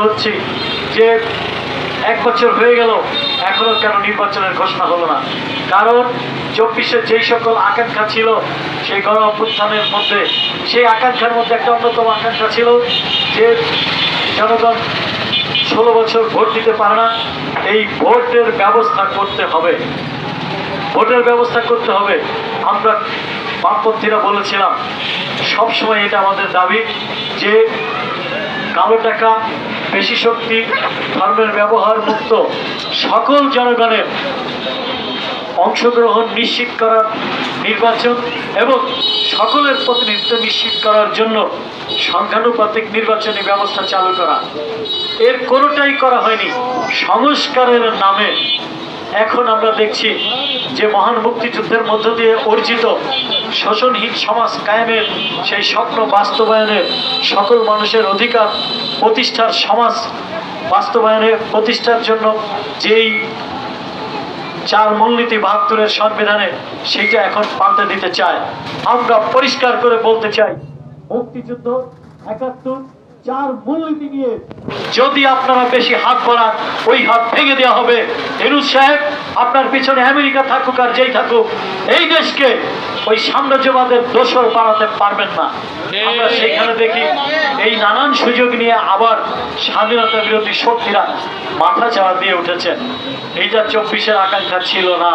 হচ্ছে যে এক বছর হয়ে গেল, এখনও কেন নির্বাচনের ঘোষণা হলো না? কারণ চব্বিশে যেই সকল আকাঙ্ক্ষা ছিল, সেই গণ অভ্যুত্থানের মধ্যে, সেই আকাঙ্ক্ষার মধ্যে একটা অন্যতম আকাঙ্ক্ষা ছিল যে জনগণ ষোলো বছর ভোট দিতে পারে না, এই ভোটের ব্যবস্থা করতে হবে। ভোটের ব্যবস্থা করতে হবে। আমরা বামপন্থীরা বলেছিলাম, সবসময় এটা আমাদের দাবি যে কালো টাকা বেশি শক্তি, ধর্মের ব্যবহার মুক্ত, সকল জনগণের অংশগ্রহণ নিশ্চিত করার নির্বাচন এবং সকলের প্রতিনিধিত্ব নিশ্চিত করার জন্য সংখ্যানুপাতিক নির্বাচনী ব্যবস্থা চালু করা। এর কোনোটাই করা হয়নি। সংস্কারের নামে এখন আমরা দেখছি যে মহান মুক্তিযুদ্ধের মধ্য দিয়ে অর্জিত শোষণহীন সমাজ কায়েমের সেই স্বপ্ন বাস্তবায়নের সকল মানুষের অধিকার প্রতিষ্ঠার সমাজ বাস্তবায়নের প্রতিষ্ঠার জন্য যেই চার মূলনীতি বাহাত্তরের সংবিধানে সেটা এখন পাল্টে দিতে চায়। আমরা পরিষ্কার করে বলতে চাই, মুক্তিযুদ্ধ একাত্তর চার মূলনীতি নিয়ে যদি আপনারা বেশি হাত বাড়ান, ওই হাত ভেঙে দেওয়া হবে। এরুজ সাহেব আপনার পিছনে আমেরিকা থাকুক আর যেই থাকুক, এই দেশকে ওই সাম্রাজ্যবাদের দোষর বাড়াতে পারবেন না। আমরা সেইখানে দেখি এই নানান সুযোগ নিয়ে আবার স্বাধীনতা বিরোধী শক্তিরা মাথা চাওয়া দিয়ে উঠেছেন। এইটা চব্বিশের আকাঙ্ক্ষা ছিল না।